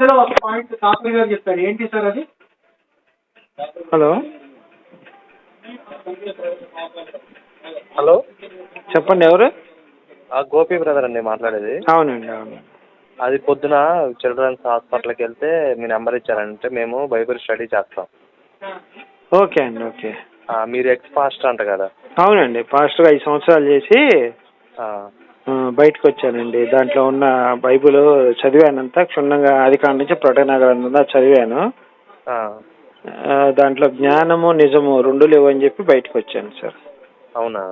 మధ్యలో ఒక పాయింట్ తాతయ్య గారు చెప్పారు. ఏంటి సార్ అది? హలో. హలో. చెప్పండి ఎవరు? ఆ, గోపి బ్రదర్ అండి మాట్లాడేది. అవునండి అవును. అది పొద్దున చిల్డ్రన్స్ హాస్పిటల్కి వెళ్తే మీ నెంబర్ ఇచ్చారంటే మేము బైబిల్ స్టడీ చేస్తాం. ఓకే అండి ఓకే. ఆ, మీరు ఎక్స్ పాస్టర్ అంట కదా. అవునండి పాస్టర్ ఐదు సంవత్సరాలు చేసి ఆ, బయటకు వచ్చానండి. దాంట్లో ఉన్న బైబిల్ చదివానంతా. క్షుణ్ణంగా ఆదికాండ నుంచి ప్రకటన గ్రంథం చదివాను. దాంట్లో జ్ఞానము నిజము రెండు లేవు అని చెప్పి బయటకు వచ్చాను సార్. అవునా.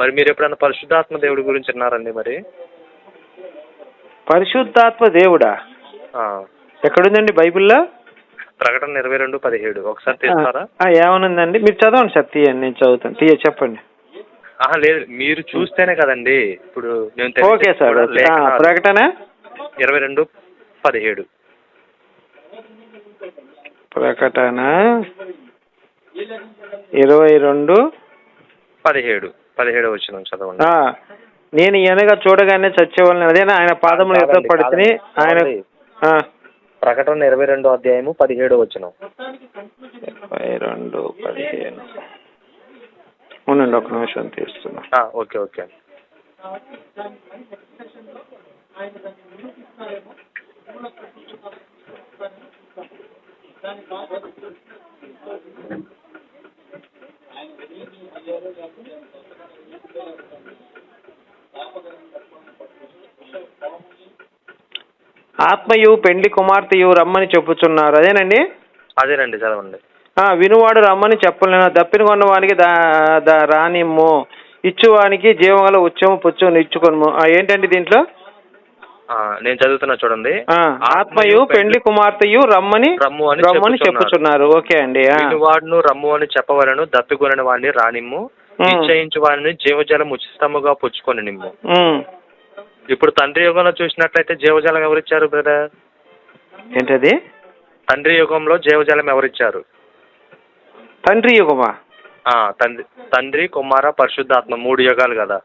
మరి మీరు ఎప్పుడైనా పరిశుద్ధాత్మ దేవుడి గురించి విన్నారండి మరి? పరిశుద్ధాత్మ దేవుడా? ఎక్కడుందండి బైబిల్లో? ప్రకటన ఇరవై రెండు పదిహేడు. ఒకసారి తీస్తారా? ఏమనుందండి? మీరు చదవండి సార్. తీయండి నేను చదువుతాను. తీయ చెప్పండి. లేదు. మీరు చూస్తేనే కదండి. ఇప్పుడు నేను ఓకే సార్ ప్రకటన? ఇరవై రెండు పదిహేడు. ప్రకటన? ఇరవై రెండు పదిహేడు. పదిహేడు వచ్చిన చదవండి. నేను ఎనగా చూడగానే చచ్చేవాళ్ళని అదేనా ఆయన పాదములు కాదండి, పడితే ఆయన ప్రకటన ఇరవై రెండో అధ్యాయము పదిహేడు వచ్చిన ఇరవై రెండు పదిహేను. ఉండండి ఒక నిమిషం తీస్తున్నా. Okay okay. ఆత్మయు పెండ్లి కుమార్తెయు రమ్మని చెప్పుచున్నారు. అదేనండి? అదేనండి చదవండి. వినువాడు రమ్మని చెప్పలేను. దప్పిన కొన్నవానికి దా దా రానిమ్ము. ఇచ్చువానికి జీవగల ఉత్సవం పుచ్చం ఇచ్చుకొను ఏంటండి దీంట్లో? నేను చదువుతున్నా చూడండి. ఆత్మయు పెండ్లి కుమార్తెయు రమ్మని రమ్ము అని రమ్మని చెప్పుచున్నారు. ఓకే అండి. వాడును రమ్ము అని చెప్పవలను దప్పికొనని వాడిని రానిమ్ము. నిశ్చయించు వాడిని జీవజలం ఉచితముగా పుచ్చుకొని నిమ్ము. ఇప్పుడు తండ్రి యుగంలో చూసినట్లయితే జీవజలం ఎవరిచ్చారు బ్రదర్? ఏంటది? తండ్రి యుగంలో జీవజలం ఎవరిచ్చారు? తండ్రి యుగమా? ఆ, తండ్రి తండ్రి కుమార పరిశుద్ధాత్మ మూడు యుగాలు కదా.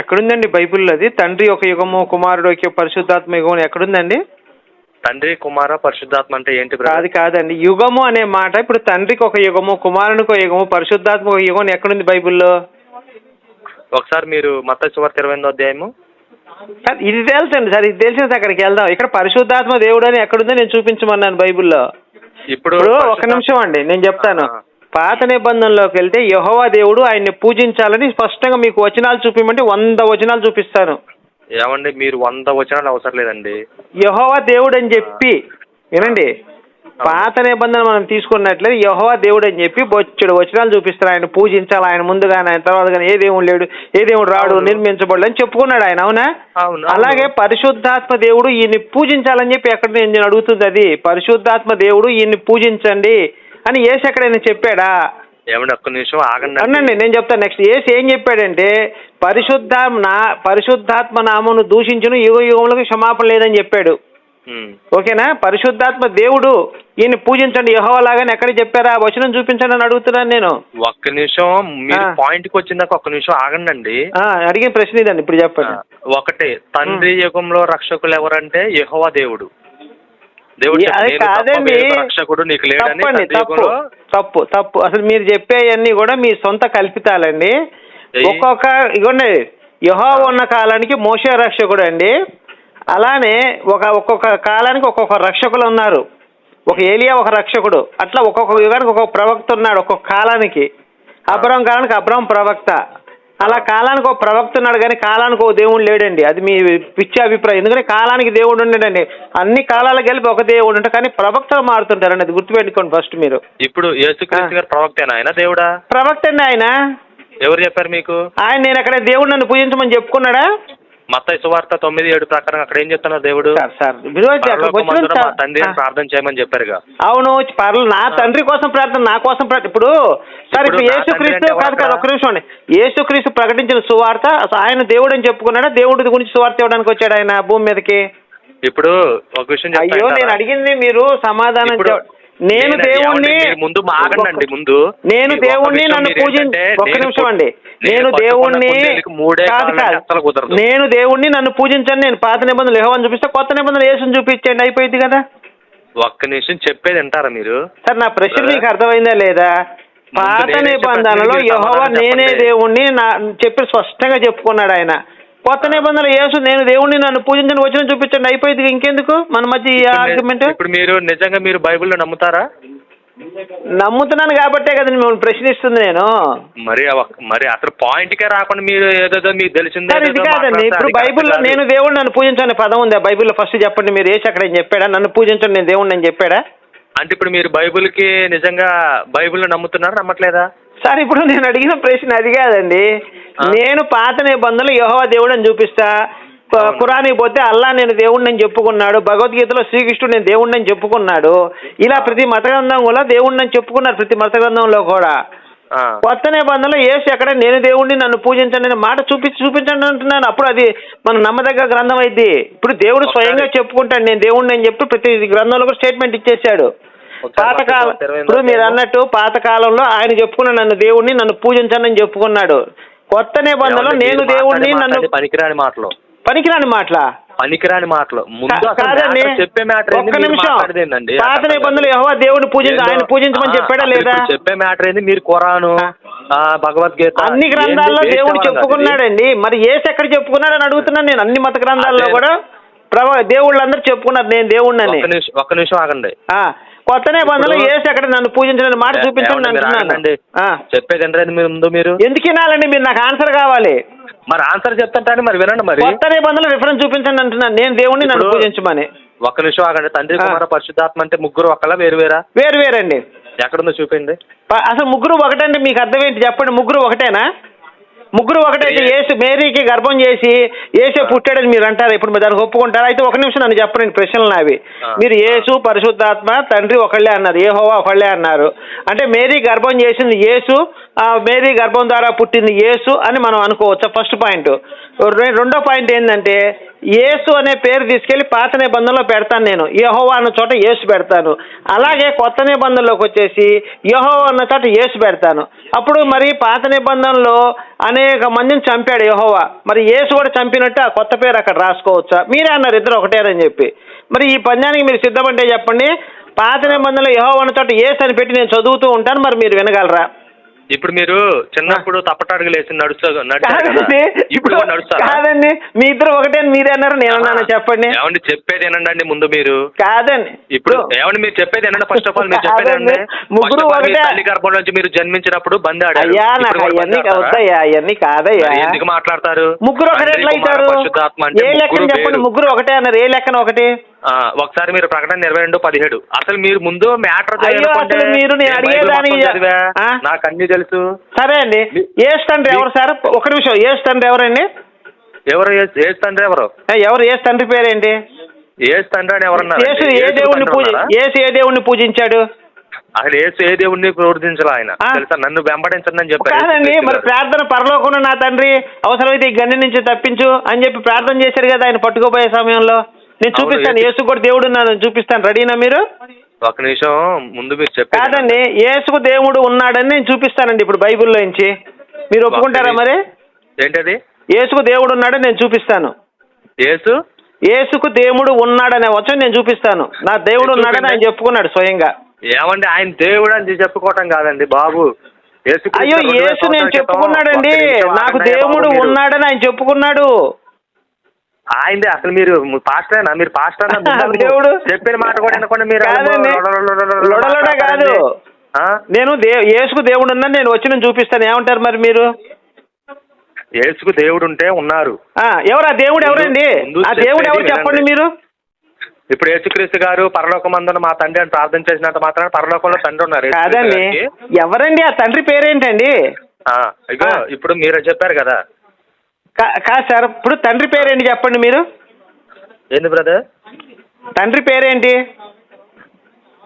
ఎక్కడుందండి బైబిల్లో అది? తండ్రి ఒక యుగము కుమారుడు ఒక పరిశుద్ధాత్మ యుగం ఎక్కడుందండి? తండ్రి కుమార పరిశుద్ధాత్మ అంటే ఏంటి కాదు బ్రదర్ కాదండి. యుగము అనే మాట ఇప్పుడు తండ్రికి ఒక యుగము కుమారునికి ఒక యుగము పరిశుద్ధాత్మ ఒక యుగం ఎక్కడుంది బైబిల్లో? ఒకసారి మీరు మత సువార్త ఇరవై ఎనిమిదో అధ్యాయము. ఇది తెలుసండి సార్. ఇది తెలిసిన అక్కడికి వెళ్దాం. ఇక్కడ పరిశుద్ధాత్మ దేవుడు అని ఎక్కడుందో నేను చూపించమన్నాను బైబిల్లో. ఇప్పుడు ఒక నిమిషం అండి నేను చెప్తాను. పాత నిబంధనలోకి వెళ్తే యహోవా దేవుడు ఆయన్ని పూజించాలని స్పష్టంగా మీకు వచనాలు చూపించమంటే వంద వచనాలు చూపిస్తాను. ఏమండి మీరు వంద వచనాలు అవసరం లేదండి. యహోవా దేవుడు అని చెప్పి వినండి. పాత నిబంధన మనం తీసుకున్నట్లయితే యహోవా దేవుడు అని చెప్పి బొచ్చుడు వచనాలు చూపిస్తారు. ఆయన పూజించాలి. ఆయన ముందు కానీ ఆయన తర్వాత కానీ ఏ దేవుడు లేడు ఏ దేవుడు రాడు అవును. నిర్మించబడలేదు అని చెప్పుకున్నాడు ఆయన అవునా? అలాగే. పరిశుద్ధాత్మ దేవుడు ఈయన్ని పూజించాలని చెప్పి ఎక్కడ నేను అడుగుతుంది అది? పరిశుద్ధాత్మ దేవుడు ఈయన్ని పూజించండి అని ఏసు ఎక్కడైనా చెప్పాడా? ఏమండి ఒక్క నిమిషం ఆగండి. అనండి నేను చెప్తాను. నెక్స్ట్ ఏసు ఏం చెప్పాడంటే పరిశుద్ధ నా పరిశుద్ధాత్మ నామను దూషించును యుగ యుగములకు క్షమాపణ లేదని చెప్పాడు. ఓకేనా? పరిశుద్ధాత్మ దేవుడు ఈయన పూజించండి. యహోవలాగానే ఎక్కడ చెప్పారా? వచనం చూపించండి అని అడుగుతున్నాను నేను. ఒక్క నిమిషం మీరు ఆ. పాయింట్కి వచ్చిందాక ఒక్క నిమిషం ఆగండి అడిగిన ప్రశ్న ఇదండి ఇప్పుడు చెప్పండి. ఒకటి తండ్రి యుగంలో రక్షకులు ఎవరంటే యెహోవా దేవుడు. దేవుడు ఏ- అది చెప్పాడు, "నేను తప్ప కాదండి. వేరొక రక్షకుడు నీకు లేడని తప్పు తప్పు తప్పు. అసలు మీరు చెప్పేవన్నీ కూడా మీ సొంత కల్పితాలండి. ఒక్కొక్క ఇగోండి యహో ఉన్న కాలానికి మోసే రక్షకుడు అండి అలానే ఒక ఒక్కొక్క కాలానికి ఒక్కొక్క రక్షకులు ఉన్నారు. ఒక ఏలియా ఒక రక్షకుడు. అట్లా ఒక్కొక్క యుగానికి ఒక్కొక్క ప్రవక్త ఉన్నాడు ఒక్కొక్క కాలానికి. అబ్రహం కాలానికి అబ్రహం ప్రవక్త. అలా కాలానికి ఒక ప్రవక్త ఉన్నాడు కానీ కాలానికి ఒక దేవుడు లేడండి. అది మీ పిచ్చి అభిప్రాయం. ఎందుకంటే కాలానికి దేవుడు ఉండడండి. అన్ని కాలాలకు కలిపి ఒక దేవుడు ఉంటాడు కానీ ప్రవక్తలు మారుతుంటారండి. అది గుర్తుపెట్టుకోండి ఫస్ట్ మీరు. ఇప్పుడు యేసుక్రీస్తు గారు ప్రవక్తేనా ఆయన దేవుడా? ప్రవక్త అండి ఆయన. ఎవరు చెప్పారు మీకు? ఆయన నేను అక్కడ దేవుడు నన్ను పూజించమని చెప్పుకున్నాడా? మత్తయి సువార్త తొమ్మిది ఏడు ప్రకారం అక్కడ ఏం చెప్తున్నారు దేవుడు? సార్ మా తండ్రి ప్రార్థన చేయమని చెప్పారుగా. అవును పర్లు నా తండ్రి కోసం ప్రార్థన నా కోసం ప్రార్థన ఇప్పుడు సార్ ఇప్పుడు యేసుక్రీస్తు కాదు కాదు ఒక్క నిమిషం అండి యేసుక్రీస్తు ప్రకటించిన సువార్త ఆయన దేవుడు అని చెప్పుకున్నాడా? దేవుడి గురించి సువార్త ఇవ్వడానికి వచ్చాడు ఆయన భూమి మీదకి? ఇప్పుడు ఒక విషయం అయ్యో నేను? అడిగింది మీరు సమాధానం నేను దేవుణ్ణి ముందు ఆగండి ముందు. నేను దేవుణ్ణి నన్ను మీరు పూజి ఏంటంటే, ఒక్క నిమిషం అండి. నేను దేవుణ్ణి నేను దేవుణ్ణి నన్ను పూజించండి నేను పాత నిబంధనలు యెహోవాను చూపిస్తే కొత్త నిబంధనలు యేసుని చూపించండి అయిపోయింది కదా. ఒక్క నిమిషం చెప్పేది వింటారా మీరు? సార్ నా ప్రశ్న. మీకు అర్థమైందా లేదా? పాత నిబంధనలో యెహోవా నేనే. దేవుణ్ణి నా చెప్పి స్పష్టంగా చెప్పుకున్నాడు ఆయన. కొత్త నిబంధనలు యేసు నేను దేవుణ్ణి నన్ను పూజించని వచ్చిన చూపించండి. అయిపోయింది ఇంకెందుకు? మన మధ్య ఈ ఆర్గ్యుమెంట్ ఇప్పుడు మీరు నిజంగా మీరు బైబిల్లో నమ్ముతారా? నమ్ముతున్నాను కాబట్టే కదా మిమ్మల్ని ప్రశ్నిస్తుంది నేను. మరి మరి అసలు పాయింట్ కే రాకుండా మీరు ఏదేదో మీకు తెలిసిందే ఇది కాదండి. ఇప్పుడు బైబిల్లో. నేను దేవుడు నన్ను పూజించని పదం ఉందా? బైబిల్లో ఫస్ట్ చెప్పండి మీరు. ఏసి అక్కడ ఏం చెప్పాడా? నన్ను పూజించండి నేను దేవుడిని అని చెప్పాడా? అంటే ఇప్పుడు మీరు బైబిల్కి నిజంగా బైబిల్లో నమ్ముతున్నారా? నమ్మట్లేదా? సార్ ఇప్పుడు నేను అడిగిన ప్రశ్న అది కాదండి? నేను పాత నిబంధనలు యెహోవా దేవుడు అని చూపిస్తా. కు- అవును. ఖురానికి పోతే అల్లా నేను దేవుడిని అని చెప్పుకున్నాడు. భగవద్గీతలో శ్రీకృష్ణుడు నేను దేవుడిని అని చెప్పుకున్నాడు. ఇలా. ప్రతి మత గ్రంథం కూడా దేవుడిని అని చెప్పుకున్నారు ప్రతి మత గ్రంథంలో కూడా. కొత్త నిబంధనలో ఏసు ఎక్కడ? నేను దేవుడిని నన్ను పూజించండి అనే మాట చూపించి చూపించండి అంటున్నాను. అప్పుడు అది మన నమ్మదగ్గ గ్రంథం అయింది. ఇప్పుడు దేవుడు స్వయంగా చెప్పుకుంటాడు నేను దేవుడిని అని చెప్పి ప్రతి గ్రంథంలో కూడా స్టేట్మెంట్ ఇచ్చేసాడు పాతకాలం ఇప్పుడు మీరు అన్నట్టు పాతకాలంలో ఆయన చెప్పుకున్న నన్ను దేవుడిని నన్ను పూజించండి అని చెప్పుకున్నాడు. కొత్త నిబంధనలో నేను మాట్లాడే నన్ను పనికిరాని మాటలు. పనికిరాని మాటలా? పనికిరాని మాటలు. ముందు చెప్పే మ్యాటర్ ఒక్క నిమిషం. పాత నిబంధనలు యెహోవా దేవుడిని పూజించ ఆయన పూజించమని చెప్పాడా లేదా? చెప్పే మ్యాటర్ ఏంది? మీరు. ఆ, భగవద్గీత అన్ని గ్రంథాల్లో దేవుడు చెప్పుకున్నాడండి. మరి ఏసు ఎక్కడ చెప్పుకున్నాడు అని అడుగుతున్నాను నేను. అన్ని మత గ్రంథాల్లో. కూడా ప్రభా దేవుళ్ళందరూ చెప్పుకున్నారు. నేను. దేవుడిని ఒక్క నిమిషం ఒక్క నిమిషం ఆగండి. కొత్త నిబంధనలు ఏసు ఎక్కడ నన్ను పూజించిన మాట చూపించండి అంటున్నాను. చెప్పేది ముందు మీరు. ఎందుకు వినాలండి మీరు నాకు ఆన్సర్ కావాలి. మరి ఆన్సర్ చెప్తాంటే మరి వినండి మరి. కొత్త నిబంధనలు రిఫరెన్స్ చూపించండి అంటున్నాను. నేను దేవుడిని నన్ను పూజించమని. ఒక్క నిమిషం ఆగండి. తండ్రి. కుమార పరిశుద్ధాత్మ అంటే ముగ్గురు ఒకళ్ళ వేరు వేరా వేరు వేరండి ఎక్కడుందో చూపించండి ప- అసలు ముగ్గురు ఒకటంటే మీకు అర్థం ఏంటి చెప్పండి. ముగ్గురు ఒకటేనా? ముగ్గురు ఒకటైతే ఏసు మేరీకి గర్భం చేసి ఏసే పుట్టాడని మీరు అంటారు? ఇప్పుడు మీరు దానికి ఒప్పుకుంటారా? అయితే ఒక నిమిషం నన్ను చెప్పండి ప్రశ్నలు నావి. మీరు యేసు పరిశుద్ధాత్మ తండ్రి ఒకళ్ళే అన్నారు ఏ హోవా ఒకళ్ళే అన్నారు. అంటే మేరీ గర్భం చేసింది యేసు మేరీ గర్భం ద్వారా పుట్టింది యేసు అని మనం అనుకోవచ్చు? ఫస్ట్ పాయింట్ రెండో పాయింట్ ఏంటంటే యేసు అనే పేరు తీసుకెళ్ళి పాత నిబంధనలో పెడతాను నేను. యహోవా అన్న చోట యేసు పెడతాను. అలాగే కొత్త నిబంధనలోకి వచ్చేసి యహోవా అన్న చోట యేసు పెడతాను. అప్పుడు మరి పాత నిబంధనలో అనేక మందిని చంపాడు యహోవా. మరి యేసు కూడా చంపినట్టు ఆ కొత్త పేరు అక్కడ రాసుకోవచ్చా? మీరే అన్నారు ఇద్దరు ఒకటేనని చెప్పి. మరి ఈ పందానికి మీరు సిద్ధమంటే చెప్పండి పాత నిబంధనలో యహోవా అన్న చోట యేసు అని పెట్టి నేను చదువుతూ ఉంటాను మరి మీరు వినగలరా? ఇప్పుడు మీరు చిన్నప్పుడు తప్పటడుగులు వేసి నడుస్తూ నడిచారు ఇప్పుడు నడుస్తారా? కాదండి. మీ ఇద్దరు ఒకటే మీరే అన్నారు. నేను అన్నాను. చెప్పండి. ఏమండి? చెప్పేది వినండి ముందు మీరు. కాదండి. ఇప్పుడు ఏమండి? మీరు చెప్పేది వినండి ఫస్ట్ ఆఫ్ ఆల్ మీరు చెప్పేది ముగ్గురు ఒకటే. తల్లి గర్భం నుంచి మీరు జన్మించినప్పుడు బంద్ ఆడారు. అయ్యా నాకు అవన్నీ? అవుతాయ్యా అవన్నీ కాదయ్యా. ఎందుకు మాట్లాడతారు? ముగ్గురు ఒకటే ఎట్లా అవుతారు ఏ లెక్కన ముగ్గురు చెప్పండి. ముగ్గురు ఒకటే అన్నారు. ఏ లెక్కన ఒకటి? ఒకసారి మీరు ప్రకటన ఇరవై రెండు పదిహేడు. అసలు మీరు ముందు మ్యాటర్ అసలు మీరు నేను అడిగేదానికి-? నాకు అన్ని తెలుసు. సరే అండి. ఏసు తండ్రి ఎవరు సార్? ఒక నిమిషం. ఏసు తండ్రి ఎవరండి? ఎవరు ఏ- తండ్రి ఎవరు? ఏ, ఎవరు? ఏసు తండ్రి పేరేంటి? ఏసు తండ్రి అని ఎవరన్నారు? ఏసు ఏ దేవుణ్ణి పూజ ఏసు ఏ దేవుణ్ణి పూజించాడు? అసలు ఏసు ఏ దేవుణ్ణి ప్రవర్తించాలి ఆయన? తెలుసా? నన్ను వెంబడించండి అని చెప్పారు. కాదండి యేసుక్రీస్తు మరి. ప్రార్థన పరలోకంలో నా తండ్రి అవసరమైతే ఈ గన్ని నుంచి తప్పించు అని చెప్పి ప్రార్థన చేశారు కదా ఆయన పట్టుకోపోయే సమయంలో. నేను చూపిస్తాను యేసు- కూడా దేవుడు నన్ను చూపిస్తాను. రెడీనా మీరు? ఒక నిమిషం ముందు మీరు చెప్పేది కాదండి యేసుకు దేవుడు ఉన్నాడని నేను చూపిస్తానండి ఇప్పుడు బైబిల్లో నుంచి. మీరు ఒప్పుకుంటారా మరి? ఏంటది? యేసుకు దేవుడు ఉన్నాడని నేను చూపిస్తాను. యేసు? యేసుకు దేవుడు ఉన్నాడనే వచ్చి నేను చూపిస్తాను. నా దేవుడు ఉన్నాడని ఆయన చెప్పుకున్నాడు స్వయంగా. ఏమండి ఆయన దేవుడు అని చెప్పుకోవటం కాదండి బాబు. యేసుక్రీస్తు అయ్యో రెండు వేల యేసు నేను సంవత్సరాల క్రితం చెప్పుకున్నాడండి. నిమిషం నాకు ఆగండి దేవుడు మీరు. ఉన్నాడని ఆయన చెప్పుకున్నాడు. ఆయనదే అసలు మీరు పాస్టరేనా మీరు పాస్టర్ దేవుడు చెప్పిన మాట కూడా వినకుండా మీరు. లొడలొడ కాదు. ఆ? నేను యేసుకు దేవుడు ఉందని నేను వచ్చి నేను చూపిస్తాను ఏమంటారు మరి మీరు యేసుకు దేవుడు ఉంటే ఉన్నారు ఎవరు ఆ దేవుడు ఎవరండి ఆ దేవుడు ఎవరు చెప్పండి. మీరు ఇప్పుడు యేసుక్రీస్తు గారు పరలోకమందున మా తండ్రి అని ప్రార్థన చేసినంత మాత్రాన పరలోకంలో తండ్రి ఉన్నారు కాదండి. ఎవరండి ఆ తండ్రి పేరేంటండి. ఇప్పుడు మీరు చెప్పారు కదా కాదు సార్ ఇప్పుడు తండ్రి పేరేంటి చెప్పండి మీరు? ఏంది బ్రదర్ తండ్రి పేరేంటి?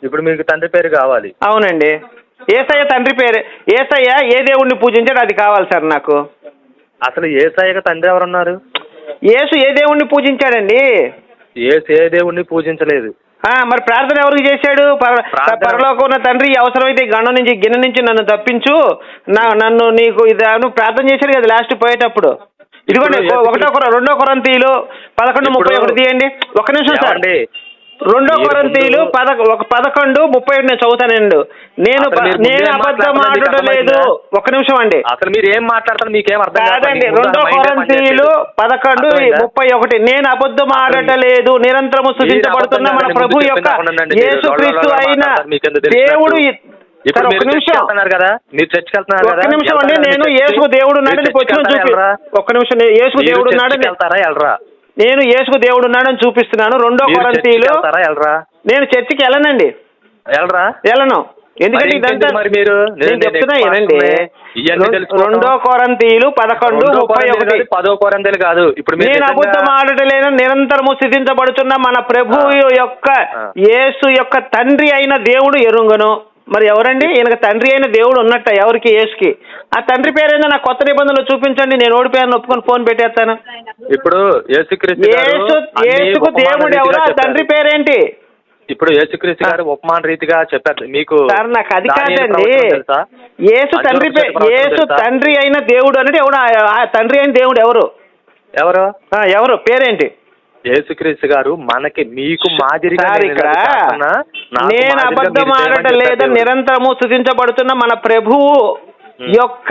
ఇప్పుడు మీకు తండ్రి పేరు కావాలి. అవునండి. ఏసయ్య తండ్రి పేరు ఏసయ్య ఏ దేవుణ్ణి పూజించాడు అది కావాలి సార్ నాకు. అసలు ఏసాయిగా తండ్రి ఎవరున్నారు? యేసు ఏ దేవుణ్ణి పూజించాడండి? ఏసు ఏ దేవుణ్ణి పూజించలేదు. ఆ, మరి ప్రార్థన ఎవరికి చేశాడు? పర- ప్రార్థన- పరలోకం ఉన్న తండ్రి అవసరమైతే ఈ గండం నుంచి గిన్నె నుంచి నన్ను తప్పించు. నా నన్ను నీకు ఇది ప్రార్థన చేశాడు కదా లాస్ట్ పోయేటప్పుడు. ఇదిగోండి ఒకటో కొర రెండో కొరంతీలు పదకొండు ముప్పై ఒకటి తీయండి ఒక నిమిషం సార్? రెండో కొరంతీలు పద ఒక పదకొండు ముప్పై ఒకటి నేను చదువుతానండి నేను నేను అబద్ధం ఆడటం లేదు? ఒక నిమిషం అండి అసలు మీరు ఏం మాట్లాడతారు మీకేం అర్థం కాదు. కాదండి రెండో కొరంతీలు. పదకొండు? ముప్పై ఒకటి నేను అబద్ధం ఆడటలేదు నిరంతరము స్థుతించబడుతున్న మన ప్రభు యొక్క యేసుక్రీస్తు అయిన దేవుడు ఇప్పుడు మీరు నిమిషం. వెళ్తున్నారు కదా? మీరు చర్చికి వెళ్తున్నారు కదా? ఒక్క నిమిషం అండి నేను యేసుకు? దేవుడు ఉన్నాడని చూపి? ఒక్క నిమిషం నేను యేసుకు దేవుడు ఉన్నాడని వెళ్తారా వెళ్ళరా నేను యేసుకు దేవుడు ఉన్నాడని చూపిస్తున్నాను. రెండో మీరు చర్చికి కొరంతీలు వెళ్తారా వెళ్ళరా నేను చర్చికి వెళ్ళనండి. వెళ్ళరా వెళ్ళను. ఎందుకంటే మరి ఇదంతా ఇంకెందుకు మరి మీరు? నేను నేను చెప్తున్నా ఎక్కువ వినండి. మాట్లాడుతున్నాయి. ఇవన్నీ రెం- తెలుసుకోవడం. రెండో కొరంతీలు పదకొండు రెండో ముప్పై ఒకటి. కాదు, పదో కొరంతీలు కాదు. ఇప్పుడు మీరు నేను నిజంగా- అబద్ధం ఆడటలేను నిరంతరము స్థితించబడుతున్న మన ప్రభు యొక్క ఆ. యేసు యొక్క తండ్రి అయిన దేవుడు ఎరుంగను. మరి ఎవరండి? ఈయనకు తండ్రి అయిన దేవుడు ఉన్నట్ట ఎవరికి? యేసుకి. ఆ తండ్రి పేరేందో నా కొత్త నిబంధనలు చూపించండి నేను ఓడిపోయాను ఒప్పుకొని ఫోన్ పెట్టేస్తాను. ఇప్పుడు యేసు అన్ని యేసుకు దేవుడు ఎవరు? ఆ. తండ్రి పేరేంటి? ఇప్పుడు యేసుక్రీస్తు గారు ఉపమాన రీతిగా చెప్పారు. మీకు సార్ నాకు అది కాదండి? యేసు తండ్రి యేసు? తండ్రి అయిన దేవుడు అనేది ఎవడు? తండ్రి అయిన దేవుడు ఎవరు? ఎవరు? ఆ, ఎవరు? పేరేంటి? యేసుక్రీస్తు గారు మనకి మీకు మాదిరిగా సార్ నేను ఇక్కడ నేను అబద్ధం ఆడటం లేదా. నిరంతరము స్థుతించబడుతున్న మన ప్రభువు యొక్క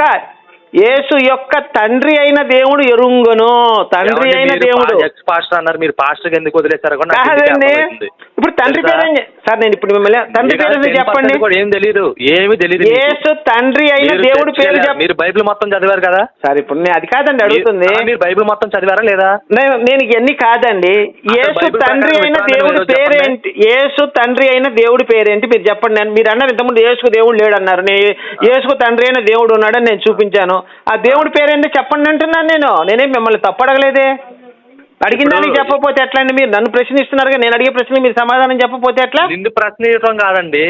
యేసు యొక్క తండ్రి అయిన దేవుడు ఎరుంగును. తండ్రి అయిన దేవుడు. పాస్టర్ అన్నారు మీరు పాస్టర్ ఎందుకు వదిలేశారు కాదండి. అర్థమవుతుంది. ఇప్పుడు తండ్రి? పేరు సార్ నేను ఇప్పుడు మిమ్మల్ని తండ్రి పేరు చెప్పండి? 10% కూడా ఏం తెలియదు ఏమి తెలియదు. యేసు తండ్రి అయిన దేవుడి పేరు మీరు బైబిల్ మొత్తం చదివారు కదా? సార్ ఇప్పుడు నేను అది కాదండి అడుగుతుంది. మీరు బైబిల్ మొత్తం చదివారా లేదా? నేను నేను ఇవన్నీ కాదండి. యేసు తండ్రి అయిన దేవుడి పేరేంటి? యేసు తండ్రి అయిన దేవుడి పేరేంటి? మీరు చెప్పండి. నేను మీరు అన్నారు ఇంతకుముందు యేసుకు దేవుడు లేడు అన్నారు నేను యేసుకు తండ్రి అయిన దేవుడు ఉన్నాడని నేను చూపించాను. ఆ దేవుడి పేరేంటి చెప్పండి అంటున్నాను నేను. నేనేం మిమ్మల్ని తప్పడగలేదే. అడిగిన దానికి చెప్పకపోతే ఎట్లా అండి మీరు? నన్ను ప్రశ్నిస్తున్నారుగా నేను అడిగే ప్రశ్న మీరు సమాధానం చెప్పకపోతే ఎట్లా? నిన్ను ప్రశ్నించడం కాదండి?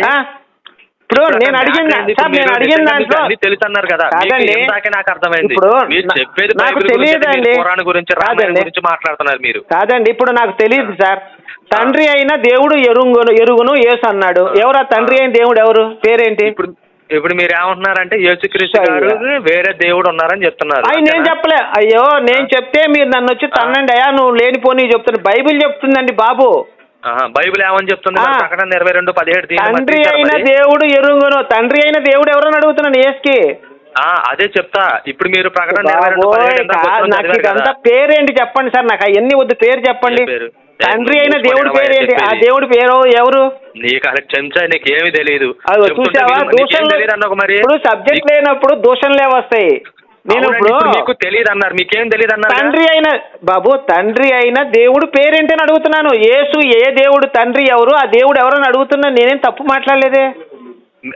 ఇప్పుడు నేను అడిగిన నేను అడిగిన దాంట్లో తెలుసు అన్నారు కదా. నాకు అర్థమైంది. ఇప్పుడు చెప్పేది నాకు తెలియదండి. గురించి మాట్లాడుతున్నారు మీరు. కాదండి ఇప్పుడు నాకు తెలియదు సార్. తండ్రి అయిన దేవుడు ఎరుంగును ఎరుగును యేసు అన్నాడు. ఎవరు ఆ తండ్రి అయిన దేవుడు ఎవరు? పేరేంటి? ఇప్పుడు ఇప్పుడు మీరు ఏమంటున్నారంటే యేసుక్రీస్తు. గారు వేరే దేవుడు ఉన్నారని చెప్తున్నారు. నేను? చెప్పలే. అయ్యో నేను చెప్తే మీరు నన్ను వచ్చి తన్నండి. అయ్యా నువ్వు లేనిపోని చెప్తున్నా. బైబిల్ చెప్తుందండి బాబు. బైబిల్ ఏమని చెప్తుంది. ప్రకటన ఇరవై రెండు పదిహేడు తండ్రి అయిన. దేవుడు ఎరుంగును. తండ్రి అయిన దేవుడు ఎవరని అడుగుతున్నాను యేసుకి. ఆ, అదే చెప్తా. ఇప్పుడు మీరు ప్రకటన ఇరవై రెండు బాబోయ్, పదిహేడు ఎంత కా- కూర్చొని నాకు చదివారు ఇదంతా కదా. పేరేంటి చెప్పండి సార్ నాకు అవన్నీ వద్దు పేరు చెప్పండి. ఏ పేరు? తండ్రి అయిన దేవుడి ఎడమ పేరేంటి ఆ చెప్పేది. దేవుడి పేరు ఎవరు? నీకు అసలు చెంచా నీకు ఏమి తెలియదు అదో చెప్తుంటే చూసావా? నీకు- నీకేం దూషణలు తెలియదు అన్నావు మరి? ఇప్పుడు సబ్జెక్ట్ లేనప్పుడు దూషణలే వస్తాయి. నేను అవునండి, ఇప్పుడు ఇప్పుడు మీకు తెలియదు అన్నారు. మీకేం తెలియదు అన్నారు? కదా? తండ్రి అయిన బాబు తండ్రి అయిన దేవుడు పేరేంటని అడుగుతున్నాను. యేసు ఏ దేవుడు తండ్రి ఎవరు ఆ దేవుడు ఎవరని అడుగుతున్నా నేనేం తప్పు మాట్లాడలేదే?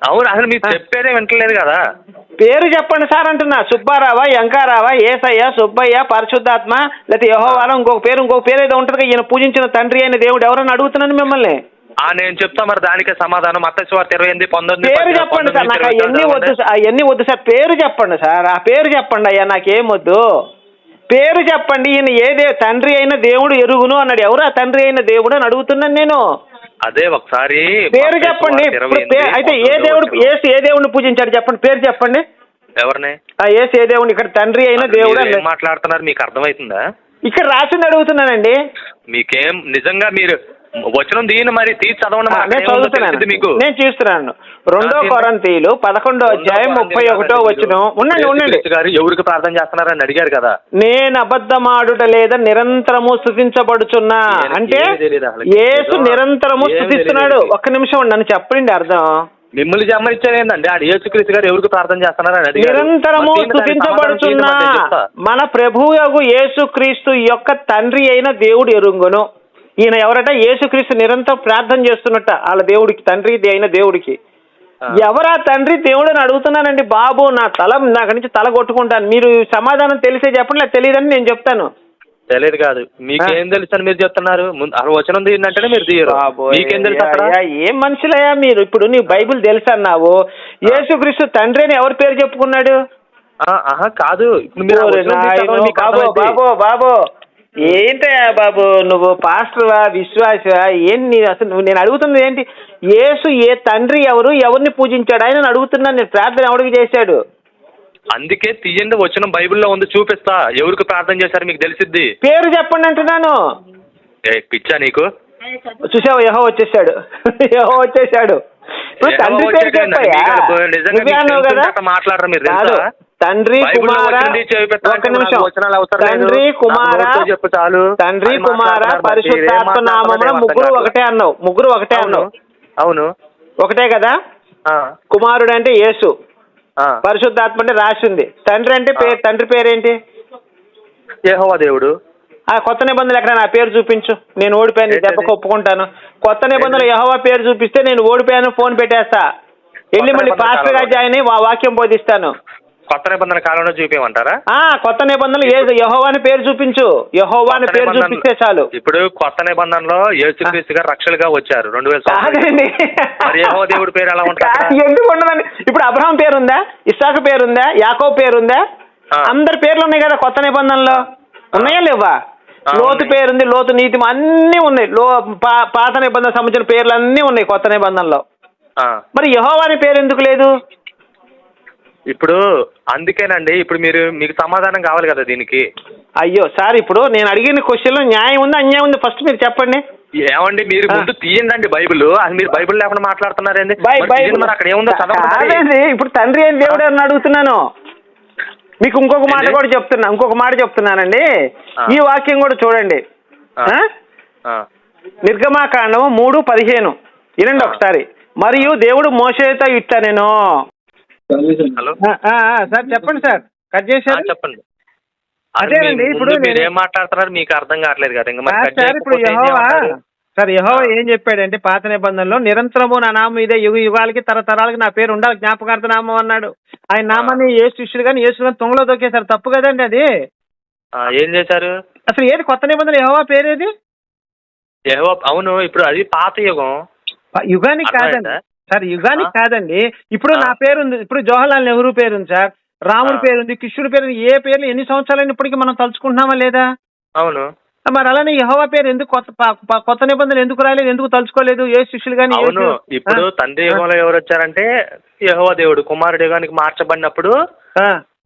అవును అసలు మీరు చెప్పేదే వింటలేదు కదా. పేరు చెప్పండి సార్ అంటున్నా. సుబ్బారావా ఎంకారావా ఏసయ్య సుబ్బయ్య పరిశుద్ధాత్మ లేకపోతే యహోవారం ఇంకొక పేరు ఇంకొక పేరు ఏదో ఉంటుంది ఈయన పూజించిన తండ్రి అయిన దేవుడు ఎవరని అడుగుతున్నాను మిమ్మల్ని? ఆ నేను చెప్తా మరి దానికే సమాధానం. మత్స్యవార్త ఇరవై ఎనిమిది పంతొమ్మిది పేరు చెప్పండి సార్. నాకు అవన్నీ. వద్దు సార్ అవన్నీ వద్దు సార్. పేరు చెప్పండి సార్. ఆ పేరు చెప్పండి అయ్యా నాకేం వద్దు. పేరు చెప్పండి ఈయన ఏ తండ్రి అయిన దేవుడు ఎరుగును అన్నాడు. ఎవరు ఆ తండ్రి అయిన దేవుడు అని అడుగుతున్నాను నేను? అదే ఒకసారి పేరు చెప్పండి. ఇప్పుడు పే- అయితే ఏ దేవుడు. ఏసు ఏ దేవుడిని పూజించాడు చెప్పండి. పేరు చెప్పండి. ఎవరిని? ఆ ఏసు ఏ దేవుడిని? ఇక్కడ తండ్రి అయిన అసలు దేవుడు మీరు ఏం అన్నాడు. మాట్లాడుతున్నారు? మీకు అర్థమవుతుందా? ఇక్కడ రాసింది అడుగుతున్నానండి. మీకేం నిజంగా మీరు వచనం దీని మరి తీసి చదవండి ఆ, మీకు. నేను చూస్తున్నాను. రెండో ఆ. కొరంతీలు పదకొండో అధ్యాయం ముప్పై ఒకటో మీరు. ఉండండి ఉండండి. గారు ఎవరికి ప్రార్థన చేస్తున్నారని అడిగారు కదా. నేను అబద్ధమాడుట లేదా నిరంతరము స్థుతించబడుచున్నా అంటే ఏదో నిరంతరము స్థుతిస్తున్నాడు. ఒక్క నిమిషం ఉండి నన్ను చెప్పండి అర్థం? మిమ్మల్ని జమ్మనిచ్చేది ఏంటండి ఆడు యేసుక్రీస్తు గారు ఎవరికి ప్రార్థన చేస్తున్నారని నిరంతరము స్థుతించబడుచున్నా. మన ప్రభువుయగు యేసుక్రీస్తు యొక్క తండ్రి అయిన దేవుడు ఎరుంగును. ఈయన ఎవరట? యేసుక్రీస్తు నిరంతరం ప్రార్థన చేస్తున్నట్ట. వాళ్ళ దేవుడికి తండ్రి అయిన దేవుడికి. ఎవరా తండ్రి? దేవుడు అని అడుగుతున్నానండి బాబు నా తల నాకు నుంచి తల కొట్టుకుంటాను. మీరు సమాధానం తెలిసే చెప్పండి లేదా తెలియదని నేను చెప్తాను. తెలియదు కాదు. మీకేం తెలుసు అని మీరు చెప్తున్నారు? వచనం తీయండి మీరు తీయరు. మీకేం తెలుసు ఏం మనుషులయ్యా మీరు? ఇప్పుడు నీ బైబిల్ తెలుసు అన్నావు? యేసుక్రీస్తు తండ్రి అని ఎవరి పేరు చెప్పుకున్నాడు? కాదు. బాబో బాబో. ఏంటయ్యా బాబు నువ్వు పాస్టర్వా విశ్వాసవా ఏం నీ అసలు నువ్వు నేను అడుగుతుంది ఏంటి? యేసు ఏ తండ్రి ఎవరు ఎవరిని పూజించాడు? ఆయన అడుగుతున్నాను నేను ప్రార్థన ఎవరికి చేశాడు? అందుకే తీయండి వచ్చిన బైబిల్లో ఉంది చూపిస్తా. ఎవరికి ప్రార్థన చేశారు మీకు తెలిసిద్ది. పేరు చెప్పండి అంటున్నాను. ఏ పిచ్చా నీకు? చూసావు యహో వచ్చేసాడు యహో వచ్చేసాడు ఇప్పుడు యెహోవా తండ్రి పేరు వచ్చాడు. చెప్పయ్యా మీకు నిజంగా నువ్వే మీకు అన్నావు కదా? తెలిసిన మాట్లాడరు మీరు కాదు? తండ్రి కుమార ఒక్క అంటే నిమిషం. తండ్రి కుమార చెప్పు చాలు. తండ్రి కుమార. పరిశుద్ధాత్మ నామమున ముగ్గురు ఒకటే అన్నావు. ముగ్గురు ఒకటే అన్నావు. అవును. ఒకటే కదా? కుమారుడు అంటే యేసు. పరిశుద్ధాత్మ అంటే రాసి ఉంది తండ్రి అంటే పేరు తండ్రి పేరేంటి? యెహోవా దేవుడు. ఆ కొత్త నిబంధనలు ఎక్కడ నా పేరు చూపించు. నేను ఓడిపోయాను? దెబ్బకు ఒప్పుకుంటాను. కొత్త నిబంధనలు? యహోవా పేరు చూపిస్తే నేను ఓడిపోయాను ఫోన్ పెట్టేస్తా. వెళ్ళి మళ్ళీ కాలంలో. జాయిన్ అయ్యి వాక్యం బోధిస్తాను. కొత్త నిబంధన కాలంలో చూపించమంటారా ఆ కొత్త నిబంధనలు ఏ యహోవా అని పేరు చూపించు. యహోవా అని కొత్త పేరు చూపిస్తే చాలు. ఇప్పుడు కొత్త నిబంధనలో యేసుక్రీస్తు గారు రక్షలుగా వచ్చారు రెండు వేల సంవత్సరాలు కాదండి. మరి యెహోవా దేవుడి పేరు ఎలా ఉంటుంది అక్కడ? కాదు, ఎందుకు ఉండదండి? ఇప్పుడు అబ్రహం పేరుందా? ఇస్సాకు పేరుందా? యాకోబ్ పేరుందా? ఆ. అందరి పేర్లు ఉన్నాయి కదా కొత్త నిబంధనలో. ఉన్నాయా లేవా? ఆ, లోతు ఉన్నాయి. పేరుంది లోతు నీతి అన్నీ ఉన్నాయి. లో పా- పాత నిబంధన సంబంధించిన పేర్లు అన్నీ ఉన్నాయి కొత్త నిబంధనలో. ఆ. మరి యహోవా అనే పేరు ఎందుకు లేదు? ఇప్పుడు అందుకేనండి ఇప్పుడు మీరు మీకు సమాధానం కావాలి కదా దీనికి? అయ్యో సార్ ఇప్పుడు నేను అడిగిన క్వశ్చన్లో న్యాయం ఉంది అన్యాయం ఉంది? ఫస్ట్ మీరు చెప్పండి. ఏమండి మీరు. ముందు తీయండి బైబిల్. అది మీరు బైబిల్ లేకుండా మాట్లాడుతున్నారండి బై మరి బై తీయండి మరి అక్కడ ఏముందో చదవండి ఇప్పుడు తండ్రి అని దేవుడు అని అడుగుతున్నాను? మీకు ఇంకొక మాట? కూడా చెప్తున్నా ఇంకొక మాట చెప్తున్నానండి. ఈ వాక్యం కూడా చూడండి. నిర్గమాకాండము మూడు పదిహేను. వినండి. ఒకసారి. మరియు దేవుడు మోసేతో ఇట్టా నేను. హలో. ఆ, ఆ, ఆ, సార్ చెప్పండి సార్. కట్ చేశారు? చెప్పండి. అదేనండి, ఇప్పుడు మీరు నేను- ఏం మాట్లాడుతున్నారు మీకు అర్థం కావట్లేదు కదా ఇంకా సార్ ఇప్పుడు ఏం యెహోవా? సార్ యెహోవా ఆ. ఏం చెప్పాడంటే పాత నిబంధనలో నిరంతరము నా నామం ఇదే యుగ యుగాలకి తరతరాలకి నా పేరు ఉండాలి జ్ఞాపకార్థ నామం అన్నాడు. ఆయన నామాన్ని ఏ శిష్యుడు కానీ యేసు కానీ తొంగలో దొక్కేశారు. తప్పు కదండి అది? ఆ, ఏం చేశారు? అసలు ఏది కొత్త నిబంధన యెహోవా పేరేది? యెహోవా అవును ఇప్పుడు అది పాత యుగం. యుగానికి కాదండి? సార్ యుగానికి. కాదండి ఇప్పుడు. నా పేరు ఉంది ఇప్పుడు జవహర్లాల్ నెహ్రూ పేరు ఉంది సార్ రాముడి. పేరు ఉంది కృష్ణుడి పేరు ఉంది. ఏ పేర్లు ఎన్ని సంవత్సరాలు ఇప్పటికీ మనం తలుచుకుంటున్నామా లేదా అవును మరి అలానే యహోవా పేరు ఎందుకు కొత్త కొత్త నిబంధనలు ఎందుకు రాలేదు ఎందుకు తలుచుకోలేదు ఏ శిష్యులు కానీ అవును ఇప్పుడు. తండ్రి యుగంలో ఎవరు వచ్చారంటే యెహోవా దేవుడు కుమారుడు యుగానికి మార్చబడినప్పుడు.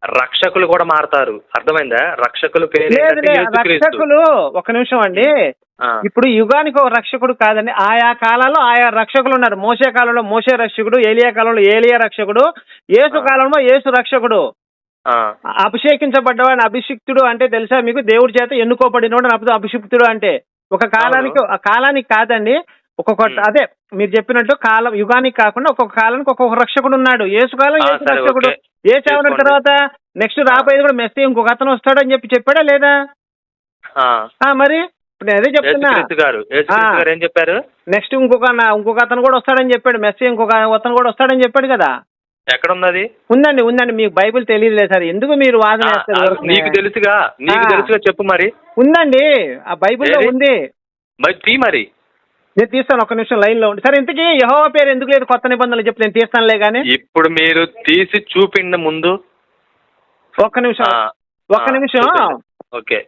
రక్షకులు కూడా మారతారు. అర్థమైందా? రక్షకులు పేరు లేదు ఏంటంటే లేదు, యేసుక్రీస్తు. రక్షకులు ఒక నిమిషం అండి. ఆ, ఇప్పుడు యుగానికి ఒక రక్షకుడు కాదండి. ఆయా కాలాల్లో ఆయా రక్షకులు ఉన్నారు. మోసే కాలంలో మోసే రక్షకుడు ఏలియా కాలంలో ఏలియా రక్షకుడు యేసు ఆ. కాలంలో యేసు రక్షకుడు. ఆ, అభిషేకించబడ్డవాడిని అభిషిక్తుడు అంటే తెలుసా మీకు? దేవుడి చేత ఎన్నుకోబడినవాడు అభి- అభిషిక్తుడు అంటే. ఒక కాలానికి ఆ కాలానికి కాదండి. ఒక్కొక్క ఉమ్. అదే మీరు చెప్పినట్టు కాలం యుగానికి కాకుండా ఒక్కొక్క కాలానికి ఒక్కొక్క రక్షకుడు ఉన్నాడు. యేసు కాలం ఆ, యేసు సరే, రక్షకుడు. ఓకే. ఏ తీసుకోండి. తర్వాత? నెక్స్ట్ రాబోయేది కూడా మెస్సీ ఇంకొక అతను వస్తాడని చెప్పి చెప్పాడా లేదా? మరి ఇప్పుడు నేను అదే చెప్తున్నా. గారు ఏం చెప్పారు? నెక్స్ట్ ఇంకొక ఇంకొక అతను కూడా వస్తాడని చెప్పాడు. మెస్సీ ఇంకొక అతను కూడా వస్తాడని చెప్పాడు కదా? ఎక్కడ ఉంది అది ఉందండి ఉందండి. మీకు బైబిల్ తెలియదులే సార్. ఎందుకు మీరు వాదన? నీకు తెలుసుగా నీకు. తెలుసుగా చెప్పు మరి. ఉందండి. ఆ బైబిల్లో? ఉంది. మరి తీ మరి. నేను తీస్తాను ఒక నిమిషం లైన్లో ఉండి. సరే ఇంతకీ యహోవా పేరు ఎందుకు లేదు? కొత్త నిబంధనలు చెప్పి నేను తీస్తానులే కానీ ఇప్పుడు మీరు తీసి చూపిండి ముందు ఒక్క నిమిషం. ఒక్క నిమిషం. ఓకే.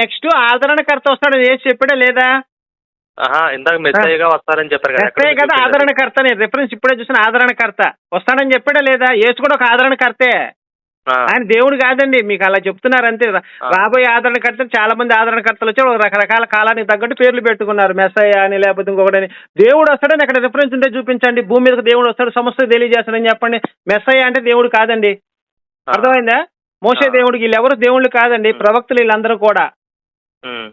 నెక్స్ట్ ఆదరణకర్త వస్తాడు. ఏది చెప్పాడా లేదా? ఇందాక మెస్సయ్యగా వస్తారని చెప్పారు కదా ఎక్కడ కదా. ఆదరణకర్త నేను రిఫరెన్స్ ఇప్పుడే చూసిన ఆదరణకర్త. వస్తాడని చెప్పాడా లేదా? యేసు కూడా ఒక ఆదరణకర్తే. ఆయన దేవుడు కాదండి మీకు అలా చెప్తున్నారు అంతే. రాబోయే ఆదరణకర్తలు చాలా మంది ఆదరణకర్తలు వచ్చి రకరకాల కాలానికి తగ్గట్టు పేర్లు పెట్టుకున్నారు. మెస్సయ్య అని లేకపోతే ఇంకొకటని దేవుడు వస్తాడని అక్కడ రిఫరెన్స్ ఉంటే చూపించండి. భూమి మీదకి దేవుడు వస్తాడు సమస్య తెలియజేస్తాడని చెప్పండి. మెస్సయ్య అంటే దేవుడు కాదండి. అర్థమైందా? మోసే ఆ. దేవుడికి వీళ్ళెవరు దేవుళ్ళు కాదండి. ప్రవక్తలు వీళ్ళందరూ కూడా.